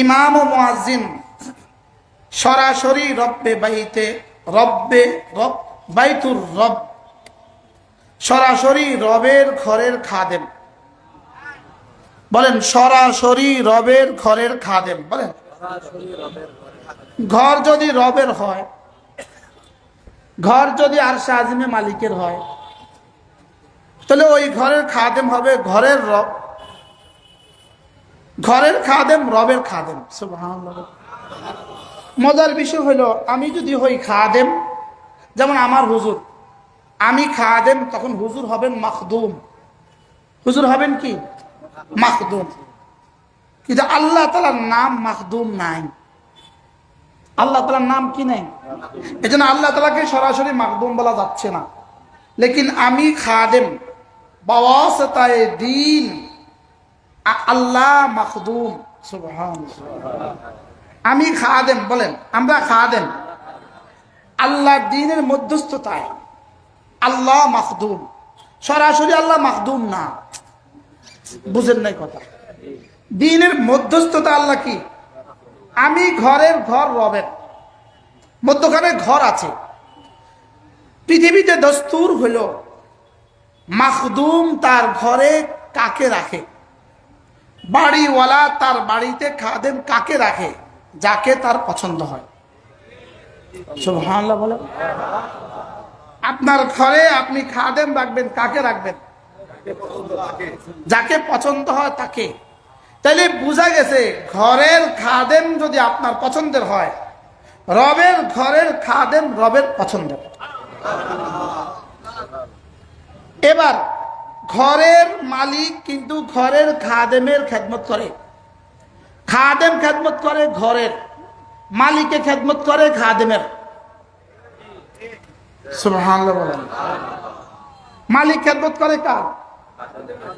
ইমাম ও মুয়াজ্জিন সরাসরি রব্বে বাইতে, রব্বে রব, বাইতুর রব, সরাসরি রবের ঘরের খাদেম। বলেন, সরাসরি রবের ঘরের খাদেম, বলেন। ঘর যদি রবের হয়, ঘর যদি আর আজিমে মালিকের হয়, তাহলে ওই ঘরের খাদেম হবে ঘরের রব। ঘরের খাদেম, রবের খাদেম। মজার বিষয় হলো আমি যদি হই খাদেম, যেমন আমার হুজুর, আমি খাদেম, তখন হুজুর হবেন মাখদুম। হুজুর হবেন কি? মাখদুম। কিন্তু আল্লাহ তালার নাম মাখদুম নাই। আল্লাহ তালার নাম কি নেই? এই জন্য আল্লাহ তালাকে সরাসরি মাকদুম বলা যাচ্ছে না। লেকিন আমি খাদেম, বাওয়াসতায় দিন। আল্লাহ মাখদুম আমি খাদেম, বলেন, আমরা খাদেম। আল্লাহ দিনের মধ্যস্থতায় আল্লাহ মাখদুম। সরাসরি আল্লাহ মাখদুম না। বুঝেন নাই কথা। দিনের মধ্যস্থতা আল্লাহ কি? আমি ঘরের ঘর রবের। মধ্যখানে ঘর আছে। পৃথিবীতে দস্তুর হইল। মাখদুম তার ঘরে কাকে রাখে? বাড়িওয়ালা তার বাড়িতে খাদেম কাকে রাখে? যাকে তার পছন্দ হয়। বলে আপনার ঘরে আপনি খাদেম রাখবেন, কাকে রাখবেন? যাকে পছন্দ হয় তাকে। তাইলে বোঝা গেছে, ঘরের খাদেম যদি আপনার পছন্দের হয়, রবের ঘরের খাদেম রবের পছন্দের। এবার ঘরের মালিক কিন্তু ঘরের খাদেমের খেদমত করে। খাদেম খেদমত করে ঘরের। মালিকে খেদমত করে খাদেমের। মালিক খেদমত করে কার?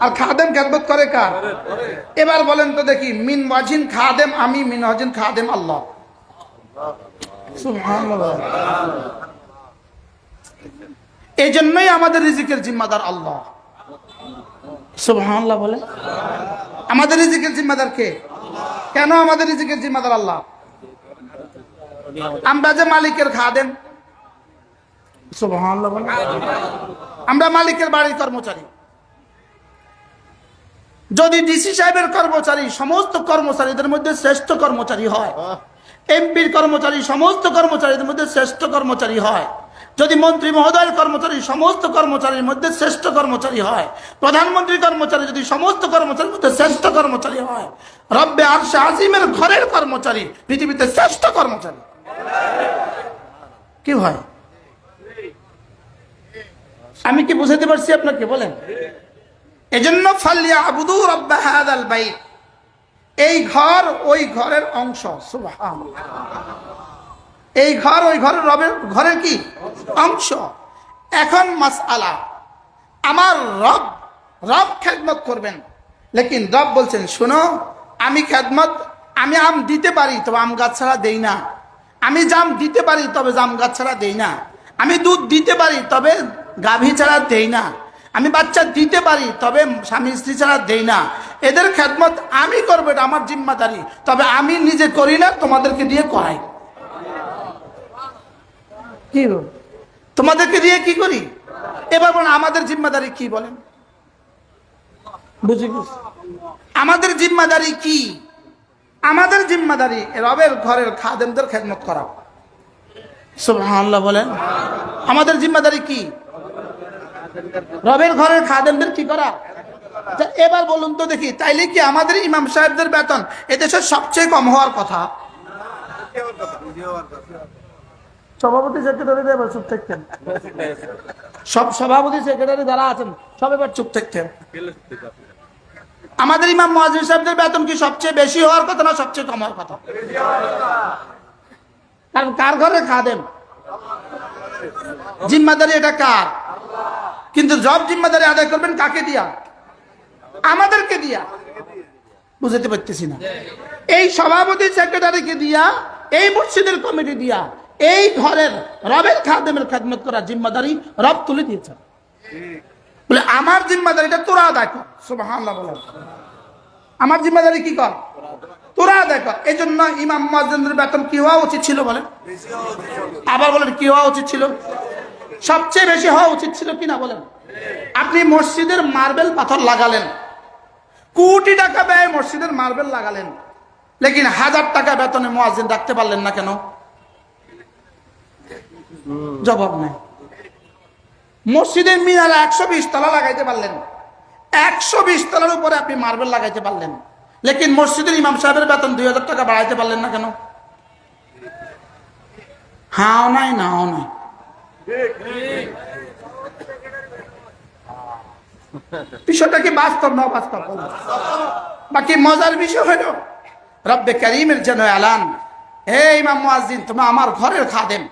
আর খাদেম খেদমত করে কার? এবার বলেন তো দেখি মিন ওয়াজিন খাদেম আমি মিন ওয়াজিন খাদেম আল্লাহ। এই জন্যই আমাদের রিজিকের জিম্মাদার আল্লাহ। সুবহানাল্লাহ বলে। আমাদের রিজিকের জিম্মাদার কে? কেন আমাদের রিজিকের জিম্মাদার আল্লাহ? আমরা যে মালিকের খাদেম। সুবহানাল্লাহ বলে। আমরা মালিকের বাড়ির কর্মচারী। যদি ডিসি সাহেবের কর্মচারী সমস্ত কর্মচারীদের মধ্যে শ্রেষ্ঠ কর্মচারী হয় এমপির কর্মচারী সমস্ত কর্মচারীদের মধ্যে শ্রেষ্ঠ কর্মচারী হয় যদি মন্ত্রী মহোদয়ের কর্মচারী, সমস্ত কর্মচারীর মধ্যে শ্রেষ্ঠ কর্মচারী হয়, প্রধানমন্ত্রী কর্মচারী যদি সমস্ত কর্মচারীর মধ্যে শ্রেষ্ঠ কর্মচারী হয়, রব্বে আর আজিমের ঘরের কর্মচারী, পৃথিবীতে শ্রেষ্ঠ কর্মচারী। কি হয়? আমি কি বুঝাতে পারছি আপনাকে? বলেন। এজন্য ফাল্লিয়া আবুদু রব্বা হাদাল বাইত। এই ঘর ওই ঘরের অংশ। সুবহান এই ঘর, ওই ঘরের রবের ঘরের কি? অংশ। এখন মাস আলা আমার রব রব খেদমত করবেন। লেকিন রব বলছেন, শোনো, আমি খেদমত, আমি আম দিতে পারি, তবে আম গাছ ছাড়া দেই না। আমি জাম দিতে পারি, তবে জাম গাছ ছাড়া দেই না। আমি দুধ দিতে পারি, তবে গাভী ছাড়া দেই না। আমি বাচ্চা দিতে পারি, তবে স্বামী স্ত্রী ছাড়া দেই না। এদের খেদমত আমি করব, এটা আমার জিম্মাদারি। তবে আমি নিজে করি না, তোমাদেরকে দিয়ে করাই। কি গো? তোমাদেরকে দিয়ে কি করি? এবার বলেন আমাদের জিম্মাদারি কি বলেন? বুঝি। আমাদের জিম্মাদারি কি? আমাদের জিম্মাদারি রবের ঘরের খাদেমদের খেদমত করা। সুবহানাল্লাহ বলেন। আমাদের জিম্মাদারি কি? রবের ঘরের খাদেমদের কি করা? এবার বলুন তো দেখি তাইলে কি আমাদের ইমাম সাহেবদের বেতন এদেশের সবচেয়ে কম হওয়ার কথা? সভাপতি সেক্রেটারি এবার চুপ থাকতেন। সব সভাপতি সেক্রেটারি যারা আছেন, সব এবার চুপ থাকতেন। আমাদের ইমাম মহাজির সাহেবদের বেতন কি সবচেয়ে বেশি হওয়ার কথা না সবচেয়ে কম হওয়ার কথা? কারণ কার ঘরে খাদেম? জিম্মাদারি এটা কার? কিন্তু জব জিম্মাদারি আদায় করবেন কাকে দিয়া? আমাদেরকে দিয়া। বুঝতে পারতেছি না। এই সভাপতি সেক্রেটারিকে দিয়া, এই মসজিদের কমিটি দিয়া এই ঘরের রবের খাদেমের খেদমত করা জিম্মাদারি রব তুলে দিয়েছেন। বলে, আমার জিম্মাদারিটা তোরা আদায় আমার জিম্মেদারি কি কর? তোরা দেখ। এই জন্য ইমাম মুয়াজ্জিনের বেতন কি হওয়া উচিত ছিল বলেন আবার বলেন, কি হওয়া উচিত ছিল? সবচেয়ে বেশি হওয়া উচিত ছিল কিনা বলেন? আপনি মসজিদের মার্বেল পাথর লাগালেন। কোটি টাকা ব্যয় মসজিদের মার্বেল লাগালেন। লেকিন হাজার টাকা বেতনে মুয়াজ্জিন রাখতে পারলেন না কেন? জবাব নেই। মসজিদের মিনারা একশো বিশ তলা লাগাইতে পারলেন। একশো বিশ তলার উপরে আপনি মার্বেল লাগাইতে পারলেন। লেকিন মসজিদের ইমাম সাহেবের বেতন দুই হাজার টাকা বাড়াইতে পারলেন না কেন? হাও নাই, নাও নাই। বিষয়টা কি বাস্তব না বাস্তব? বাকি মজার বিষয় হলো, রব্বে করিমের যেন এলান। হে ইমাম মুয়াজ্জিন, তোমরা আমার ঘরের খাদেম।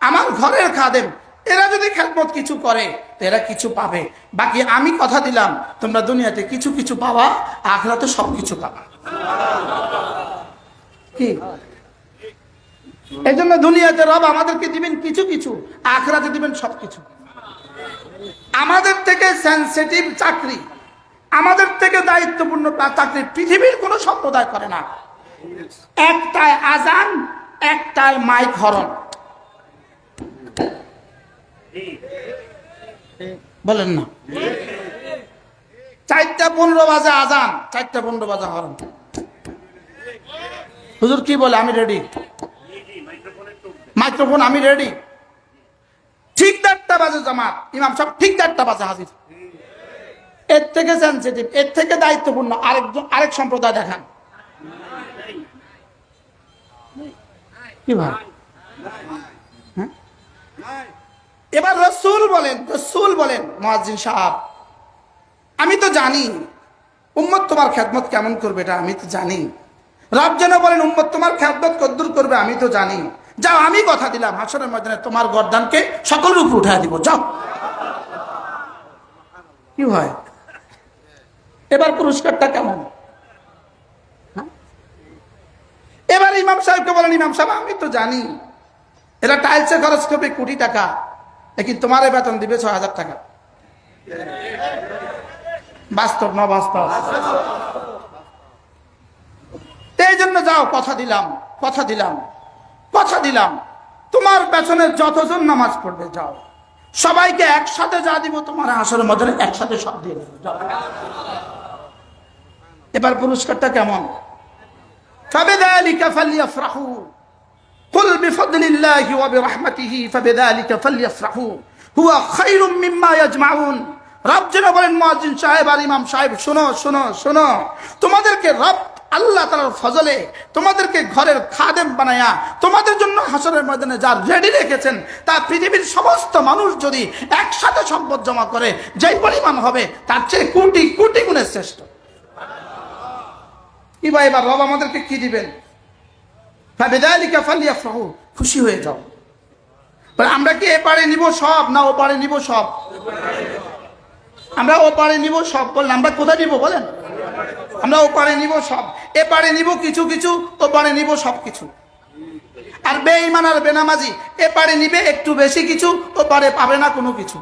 আমার ঘরের খাদেম, এরা যদি খেদমত কিছু করে, তো এরা কিছু পাবে। বাকি আমি কথা দিলাম, তোমরা দুনিয়াতে কিছু কিছু পাবা, আখরাতে সব কিছু পাবা। কি? এই জন্য দুনিয়াতে রব আমাদেরকে দিবেন কিছু কিছু, আখরাতে দিবেন সব কিছু। আমাদের থেকে সেন্সিটিভ চাকরি, আমাদের থেকে দায়িত্বপূর্ণ চাকরি পৃথিবীর কোনো সম্প্রদায় করে না। একটায় আজান, একটায় মাইক হরণ। বলেন না। চারটা পনেরো বাজে আজান, চারটা পনেরো বাজে হরণ। হুজুর কি বলে? আমি রেডি মাইক্রোফোন, আমি রেডি ঠিক চারটা বাজে জামাত, ইমাম সাহেব ঠিক চারটা বাজে হাজির। এর থেকে সেন্সিটিভ এর থেকে দায়িত্বপূর্ণ আরেকজন আরেক সম্প্রদায় দেখান। কি ভাই? এবার রসুল বলেন রসুল বলেন মহাজিন সাহাব, আমি তো জানি, উম্মত তোমার খেদমত কেমন করবে এটা আমি তো জানি। রব যেন বলেন, উম্মত তোমার খেদমত কদ্দুর করবে, আমি তো জানি। যাও, আমি কথা দিলাম হাসনের ময়দানে তোমার গরদানকে সকল উপর উঠায় দিব, যাও। কি হয়? এবার পুরস্কারটা কেমন? হ্যাঁ? এবার ইমাম সাহেবকে বলেন, ইমাম সাহেব, আমি তো জানি। এরা টাইলসে খরচ করবে কোটি টাকা। নাকি তোমার বেতন দিবে ছয় হাজার টাকা। বাস্তব না বাস্তব? এই জন্য যাও, কথা দিলাম কথা দিলাম কথা দিলাম। তোমার পেছনে যতজন নামাজ পড়বে, যাও। সবাইকে একসাথে যা দিব, তোমার আসলে মধ্যে একসাথে সব দিয়ে এবার পুরস্কারটা কেমন? সবে দেয় কাফালিয়া ফালিয়া قل بفضل الله وبرحمته فبذلك فليفرحوا هو خير مما يجمعون রব যেন বলেন মুয়াজ্জিন সাহেব আর ইমাম সাহেব শোনো শোনো শোনো তোমাদেরকে রব আল্লাহ তালার ফজলে তোমাদেরকে ঘরের খাদেম বানায়া তোমাদের জন্য হাসরের ময়দানে যা রেডি রেখেছেন তা পৃথিবীর সমস্ত মানুষ যদি একসাথে সম্পদ জমা করে যেই পরিমাণ হবে তার চেয়ে কোটি কোটি গুণের শ্রেষ্ঠ কি ভাই এবার রব আমাদেরকে কি দিবেন ফাবিদালিকা ফালিয়াফরাহু, খুশি হয়ে যাও। আমরা কি এপারে নিব সব না ও পারে নিব সব? আমরা ও পারে নিব সব। বললেন আমরা কোথায় নিব বলেন? আমরা ও পারে নিব সব। এ পারে নিব কিছু কিছু, ও পারে নিব সব কিছু। আর বেঈমান আর বেনামাজি, এ পারে নিবে একটু বেশি কিছু, ও পারে পাবে না কোনো কিছু।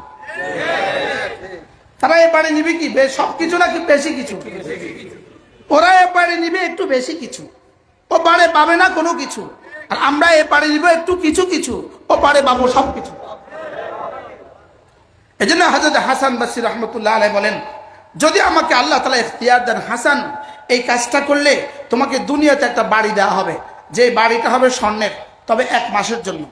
তারা এ পারে নিবে কি সব কিছু নাকি বেশি কিছু? ওরা এ পারে নিবে একটু বেশি কিছু। ও পারে পাবে না কোনো কিছু। আর আমরা এ পারে নিব একটু কিছু কিছু ও পারে পাবো সব কিছু। এই জন্য হাজরত হাসান বাসির রহমতুল্লাহ আলাই বলেন, যদি আমাকে আল্লাহ তালা ইখতিয়ার দেন হাসান, এই কাজটা করলে তোমাকে দুনিয়াতে একটা বাড়ি দেওয়া হবে। যে বাড়িটা হবে স্বর্ণের, তবে এক মাসের জন্য।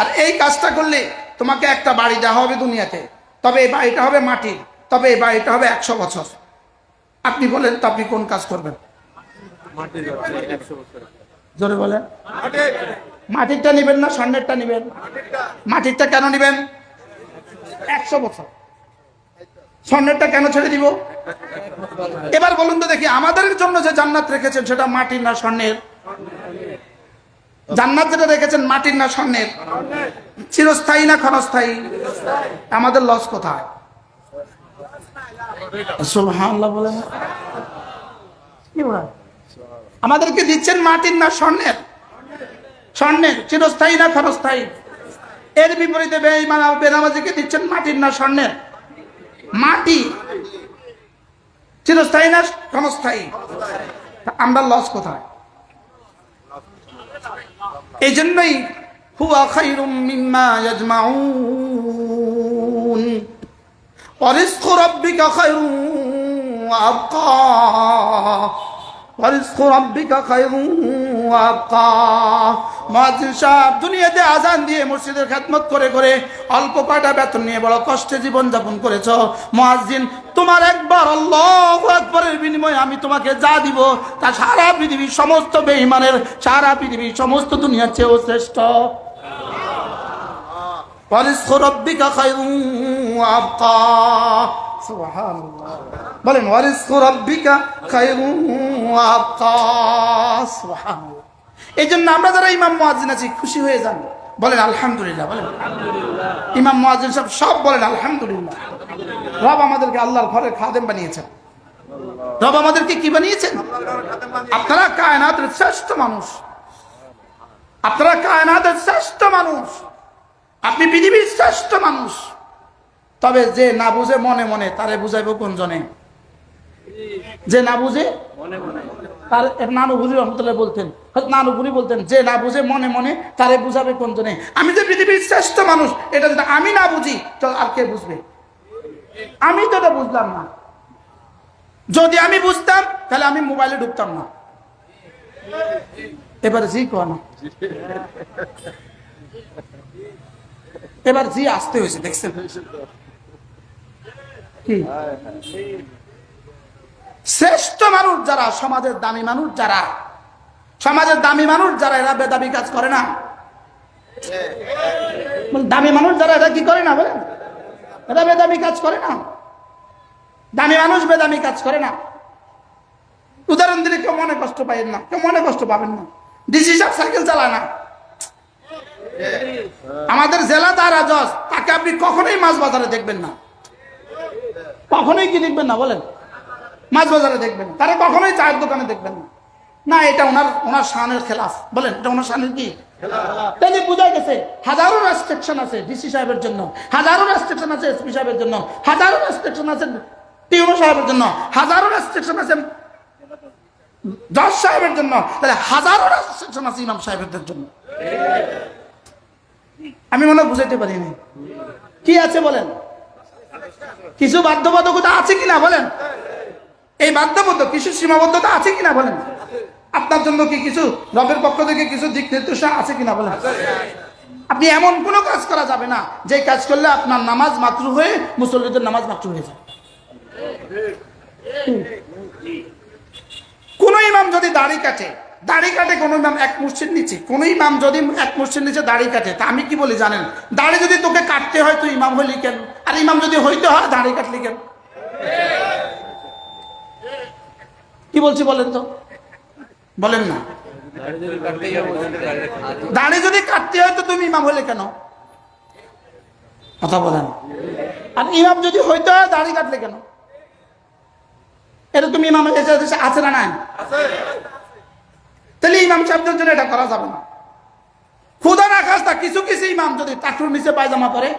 আর এই কাজটা করলে তোমাকে একটা বাড়ি দেওয়া হবে দুনিয়াতে। তবে এই বাড়িটা হবে মাটির, তবে এই বাড়িটা হবে একশো বছর। আপনি বলেন, তো আপনি কোন কাজ করবেন? জোরে বলেন। মাটিরটা নিবেন না স্বর্ণেরটা নিবেন। মাটিরটা? কেন নিবেন? একশো বছর। স্বর্ণেরটা কেন ছেড়ে দিব? এবার বলুন তো দেখি আমাদের জন্য যে জান্নাত রেখেছেন সেটা মাটির না স্বর্ণের? জান্নাত যেটা রেখেছেন মাটির না স্বর্ণের? চিরস্থায়ী না ক্ষণস্থায়ী? আমাদের লস কোথায়? সুবহানাল্লাহ বলে কি বলে? আমাদেরকে দিচ্ছেন মাটির না স্বর্ণের? স্বর্ণের, চিরস্থায়ী না ক্ষণস্থায়ী? এর বিপরীতে বেনামাজিকে দিচ্ছেন মাটির না স্বর্ণের? মাটি চিরস্থায়ী না ক্ষণস্থায়ী? আমরা লস কোথায়? এই জন্যই হুয়া দুনিয়াতে আজান দিয়ে মসজিদের খেদমত করে করে অল্প কয়টা বেতন নিয়ে বড় কষ্টে জীবন যাপন করেছ। মহাজিন, তোমার একবার আল্লাহ একবারের বিনিময়ে আমি তোমাকে যা দিব, তা সারা পৃথিবীর সমস্ত বেইমানের সারা পৃথিবীর সমস্ত দুনিয়ার চেয়েও শ্রেষ্ঠ। পরিষ্কার ربك خير وابقى سبحان الله বলেন ورزق ربك خير وابقى سبحان الله এই জন্য আমরা যারা ইমাম মুয়াজ্জিন আছি খুশি হয়ে যান বলেন আলহামদুলিল্লাহ বলেন ইমাম মুয়াজ্জিন সব সব বলেন আলহামদুলিল্লাহ রব আমাদেরকে আল্লাহর ঘরের খাদেম বানিয়েছেন রব আমাদেরকে কি বানিয়েছেন আপনারা কায়নাতের শ্রেষ্ঠ মানুষ আপনারা কায়নাতের শ্রেষ্ঠ মানুষ আপনি পৃথিবীর শ্রেষ্ঠ মানুষ তবে যে না বুঝে মনে মনে, তারে বুঝাইব কোন জনে যে না বুঝে? তার এক নানুপুরি রহমতুল্লাহ বলতেন। নানুপুরি বলতেন, যে না বুঝে মনে মনে, তারে বুঝাবে কোন জনে আমি যে পৃথিবীর শ্রেষ্ঠ মানুষ, এটা যদি আমি না বুঝি তো আর কে বুঝবে? আমি তো এটা বুঝলাম না। যদি আমি বুঝতাম, তাহলে আমি মোবাইলে ঢুকতাম না। এবারে জি কো না। এবার জি আসতে হয়েছে, দেখছেন? শ্রেষ্ঠ মানুষ যারা, সমাজের দামি মানুষ যারা, সমাজের দামি মানুষ যারা, এরা বেদাবি কাজ করে না। দামি মানুষ যারা, এরা কি করে না বলেন এরা বেদামি কাজ করে না। দামি মানুষ বেদামি কাজ করে না। উদাহরণ দিলে কেউ মনে কষ্ট পাবেন না, কেউ মনে কষ্ট পাবেন না। ডিসি সাইকেল চালায় না। আমাদের জেলা তারা জজ তাকে আপনি কখনোই মাছ বাজারে দেখবেন না। কখনোই কি দেখবেন না বলেন? মাছ বাজারে দেখবেন। তারা কখনোই চায়ের দোকানে দেখবেন না। না, এটা ওনার ওনার শানের খেলাফ। বলেন, এটা ওনার শানের কি? গেছে, হাজারো আছে ডিসি সাহেবের জন্য, হাজারো আছে সাহেবের জন্য, হাজারো জজ সাহেবের জন্য, তাহলে আছে জন্য। আমি মনে বুঝাইতে পারি নাই কি আছে বলেন? কিছু বাধ্যবাধকতা আছে কিনা বলেন? এই বাধ্যবদ্ধ কিছু সীমাবদ্ধতা আছে কিনা বলেন? আপনার জন্য কি কিছু রবের পক্ষ থেকে কিছু দিক নির্দেশনা আছে কিনা বলেন? আপনি এমন কোনো কাজ করা যাবে না, যে কাজ করলে আপনার নামাজ মাতৃ হয়ে মুসল্লিদের নামাজ মাতৃ হয়ে যায়। কোন ইমাম যদি দাড়ি কাটে দাড়ি কাটে, কোনো ইমাম এক মুর্শিদ নিচে। কোন ইমাম যদি এক মুর্শিদ নিচে দাড়ি কাটে, তা আমি কি বলি জানেন? দাড়ি যদি তোকে কাটতে হয়, তুই ইমাম হইলি কেন? আর ইমাম যদি হইতে হয়, দাড়ি কাটলি কেন? কি বলছি বলেন তো? বলেন না। দাড়ি যদি কাটতে হয়, তো তুমি ইমাম হইলে কেন? কথা বলেন। আর ইমাম যদি হইতে হয়, দাড়ি কাটলে কেন? এটা তুমি দেশে আছে না নাই? তাহলে ইমাম সাহেবদের জন্য এটা করা যাবে না। খুদা না খাস্তা কিছু কিছু ইমাম যদি টাকুর নিচে পায়জামা পরে।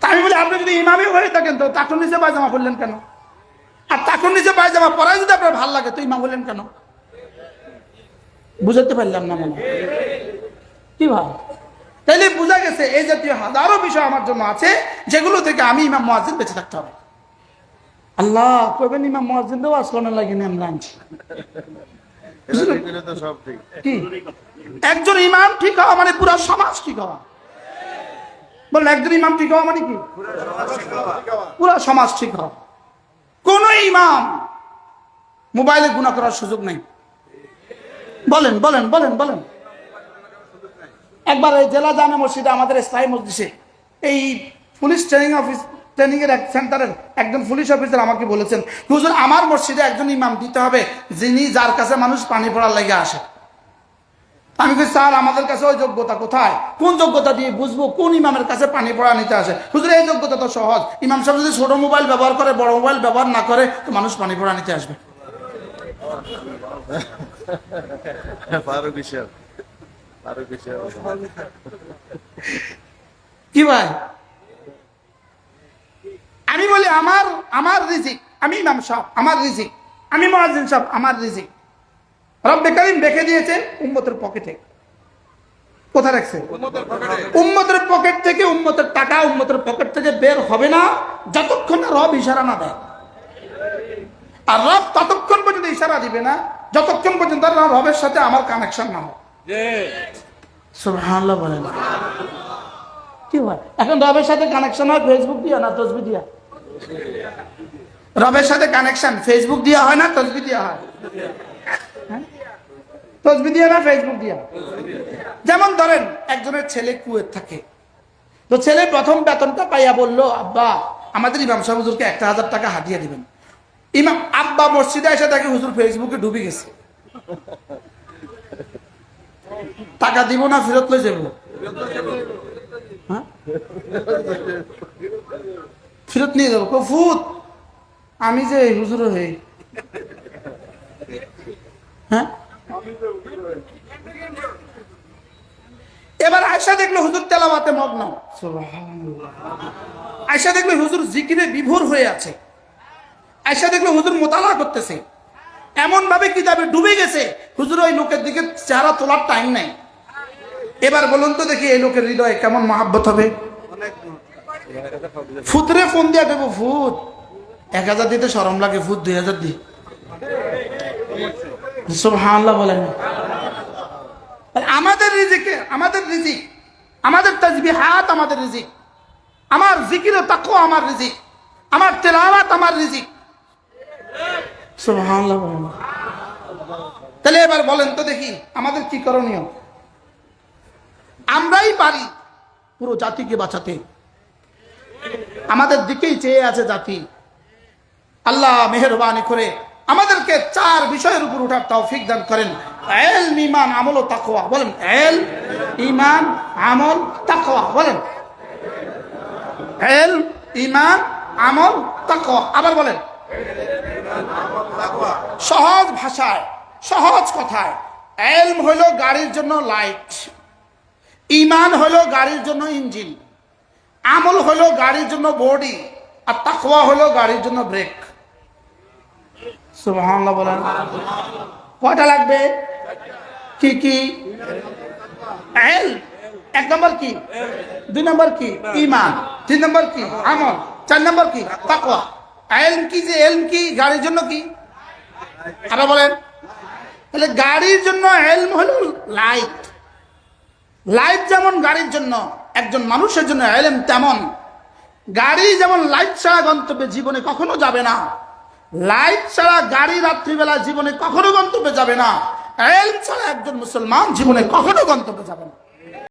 তা আমি বলি আপনি যদি ইমামই হয়ে থাকেন তো টাকুর নিচে পায়জামা পরলেন কেন? আর টাকুর নিচে পায়জামা পরাই যদি আপনার ভালো লাগে তো ইমাম হলেন কেন? বুঝাতে পারলাম না মনে কি ভাব? তাইলে বোঝা গেছে এই জাতীয় হাজারো বিষয় আমার জন্য আছে যেগুলো থেকে আমি ইমাম মহাজিন বেঁচে থাকতে হবে। আল্লাহ ইমাম মহাজিন দেওয়া আসলাম লাগে আনছি। একজন ইমাম ঠিক হওয়া মানে পুরো সমাজ ঠিক হওয়া। বলেন একজন ইমাম ঠিক হওয়া মানে কি? পুরো সমাজ ঠিক হওয়া। কোন ইমাম মোবাইলে গুণা করার সুযোগ নেই। বলেন বলেন বলেন বলেন। একবার এই জেলা জামে মসজিদে আমাদের স্থায়ী মসজিদে এই পুলিশ ট্রেনিং অফিস ট্রেনিং এর এক সেন্টারের একজন পুলিশ অফিসার আমাকে বলেছেন হুজুর আমার মসজিদে একজন ইমাম দিতে হবে যিনি যার কাছে মানুষ পানি পড়ার লেগে আসে। আমি বলি স্যার আমাদের কাছে ওই যোগ্যতা কোথায়? কোন যোগ্যতা দিয়ে বুঝব কোন ইমামের কাছে পানি পড়া নিতে আসে? হুজুর এই যোগ্যতা তো সহজ। ইমাম সাহেব যদি ছোট মোবাইল ব্যবহার করে বড় মোবাইল ব্যবহার না করে তো মানুষ পানি পড়া নিতে আসবে। কি ভাই? আমি বলি আমার আমার রিজিক আমি ইমাম সাহেব আমার রিজিক আমি মহাজিন সাহেব আমার রিজিক। রব্বে করিম রেখে দিয়েছে উম্মতের পকেটে কোথায় রাখছে? উম্মতের পকেট। থেকে উম্মতের টাকা উম্মতের পকেট থেকে বের হবে না যতক্ষণ না রব ইশারা না দেয়। আর রব ততক্ষণ পর্যন্ত ইশারা দিবে না যতক্ষণ পর্যন্ত রবের সাথে আমার কানেকশন না বলেন। কি হয় এখন রবের সাথে কানেকশন হয় ফেসবুক দিয়া না তসবি দিয়া? রবের সাথে কানেকশন ফেসবুক দিয়া হয় না, তসবি দিয়া হয়? হ্যাঁ? তসবি দিয়া না ফেসবুক দিয়া? যেমন ধরেন, একজনের ছেলে কুয়েত থাকে। তো ছেলে প্রথম বেতনটা পাইয়া বলল, আব্বা, আমাদের ইমাম সাহেব হুজুরকে একটা হাজার টাকা হাতিয়ে দিবেন। ইমাম আব্বা মসজিদে এসে দেখে হুজুর ফেসবুকে ডুবে গেছে। টাকা দিব না, ফেরত লই যাব? হ্যাঁ? ফেরত নিয়ে যাব। কফুত আমি যে হুজুর হই। হ্যাঁ? এবার আয়সা দেখল হুজুর তেলাওয়াতে মগ্ন। আয়সা দেখল হুজুর জিকিরে বিভোর হয়ে আছে। আয়সা দেখল হুজুর মোতালা করতেছে। এমন ভাবে কিতাবে ডুবে গেছে হুজুর ওই লোকের দিকে চেহারা তোলার টাইম নাই। এবার বলুন তো দেখি এই লোকের হৃদয়ে কেমন মহাব্বত হবে? ফুতরে ফোন দিয়া দেবো ফুত, এক হাজার দিতে সরম লাগে, ফুত দুই হাজার দি। সুবহানাল্লাহ বলেন। আমাদের রিজিকে, আমাদের রিজিক, আমাদের তাজবিহাত আমাদের রিজিক, আমার জিকির তাকো আমার রিজিক, আমার তেলাওয়াত আমার রিজিক। সুবহানাল্লাহ বলেন। তাহলে এবার বলেন তো দেখি, আমাদের কি করণীয়? আমরাই পারি পুরো জাতিকে বাঁচাতে। আমাদের দিকেই চেয়ে আছে জাতি। আল্লাহ মেহরবানি করে আমাদেরকে চার বিষয়ের উপর উঠার তৌফিক দান করেন। এল, ইমান, আমল ও তাকওয়া। বলেন, এল, ইমান, আমল, তাকওয়া। বলেন, এল, ইমান, আমল, তাকওয়া। আবার বলেন, সহজ ভাষায়, সহজ কথায় এলম হলো গাড়ির জন্য লাইট, ইমান হলো গাড়ির জন্য ইঞ্জিন। আমল হলো গাড়ির জন্য বডি আর তাকওয়া হলো গাড়ির জন্য ব্রেক। সুবহানাল্লাহ বলেন। কয়টা লাগবে? কি কি? এক নম্বর কি? দুই নম্বর কি? ইমান। তিন নম্বর কি? আমল। চার নম্বর কি? তাকওয়া। এলম কি যে এলম কি? গাড়ির জন্য কি? আবার বলেন। তাহলে গাড়ির জন্য এলম হলো লাইট। লাইট যেমন গাড়ির জন্য একজন মানুষের জন্য এলেম তেমন। গাড়ি যেমন লাইট ছাড়া গন্তব্যে জীবনে কখনো যাবে না, লাইট ছাড়া গাড়ি রাত্রিবেলা জীবনে কখনো গন্তব্যে যাবে না, এলম ছাড়া একজন মুসলমান জীবনে কখনো গন্তব্যে যাবে না।